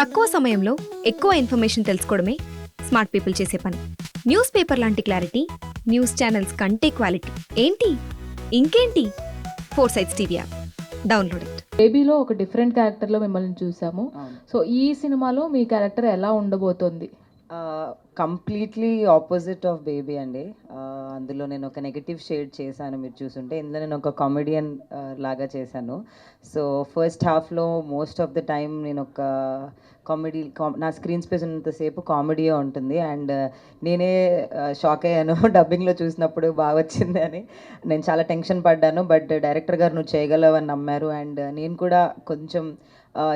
తక్కువ సమయంలో ఎక్కువ ఇన్ఫర్మేషన్ తెలుసుకోవడమే స్మార్ట్ పీపుల్ చేసే పని. న్యూస్ పేపర్ లాంటి క్లారిటీ న్యూస్ ఛానల్స్ కంటే క్వాలిటీ. ఏంటి? ఇంకేంటి? Four sites TV app. Download it. బేబీలో ఒక డిఫరెంట్ క్యారెక్టర్లో మిమ్మల్ని చూసాము. సో ఈ సినిమాలో మీ క్యారెక్టర్ ఎలా ఉండబోతోంది? కంప్లీట్లీ ఆపోజిట్ ఆఫ్ బేబీ అండి. ఆ, అందులో నేను ఒక నెగటివ్ షేడ్ చేశాను మీరు చూసుంటే. ఇందులో నేను ఒక కామెడియన్ లాగా చేశాను. సో ఫస్ట్ హాఫ్లో మోస్ట్ ఆఫ్ ద టైం నేను ఒక కామెడీ నా స్క్రీన్ స్పేస్ ఉన్నంతసేపు కామెడీయే ఉంటుంది. అండ్ నేనే షాక్ అయ్యాను. డబ్బింగ్లో చూసినప్పుడు బాగా వచ్చింది అని. నేను చాలా టెన్షన్ పడ్డాను. బట్ డైరెక్టర్ గారు నువ్వు చేయగలవని నమ్మారు. అండ్ నేను కూడా కొంచెం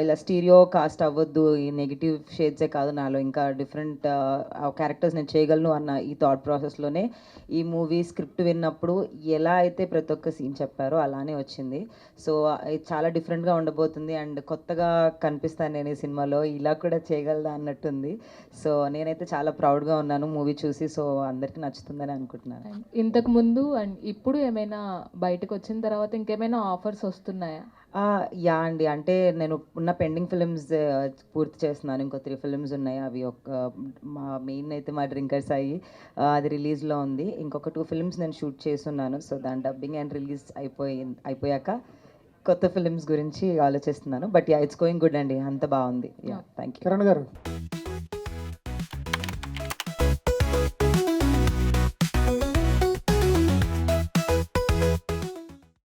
ఇలా స్టీరియో కాస్ట్ అవ్వద్దు ఈ నెగిటివ్ షేడ్సే కాదు నాలో ఇంకా డిఫరెంట్ క్యారెక్టర్స్ నేను చేయగలను అన్న ఈ థాట్ ప్రాసెస్లోనే ఈ మూవీ స్క్రిప్ట్ విన్నప్పుడు ఎలా అయితే ప్రతి ఒక్క సీన్ చెప్పారో అలానే వచ్చింది. సో చాలా డిఫరెంట్గా ఉండబోతుంది అండ్ కొత్తగా కనిపిస్తాను నేను ఈ సినిమాలో ఇలా కూడా చేయగలదా అన్నట్టుంది. సో నేనైతే చాలా ప్రౌడ్గా ఉన్నాను మూవీ చూసి సో అందరికీ నచ్చుతుందని అనుకుంటున్నాను. అండ్ ఇంతకు ముందు అండ్ ఇప్పుడు ఏమైనా బయటకు వచ్చిన తర్వాత ఇంకేమైనా ఆఫర్స్ వస్తున్నాయా? ఆ, యా అండి. అంటే నేను ఉన్న పెండింగ్ ఫిల్మ్స్ పూర్తి చేస్తున్నాను. ఇంకో త్రీ ఫిల్మ్స్ ఉన్నాయి. అవి ఒక మా మెయిన్ అయితే మా డ్రింకర్స్ అయ్యి అది రిలీజ్లో ఉంది. ఇంకొక టూ ఫిల్మ్స్ నేను షూట్ చేస్తున్నాను. సో దాని డబ్బింగ్ అండ్ రిలీజ్ అయిపోయి అయిపోయాక కొత్త ఫిల్మ్స్ గురించి ఆలోచిస్తున్నాను. But yeah it's going good అండి. అంత బాగుంది. యా థ్యాంక్ యూ కిరణ్ గారు.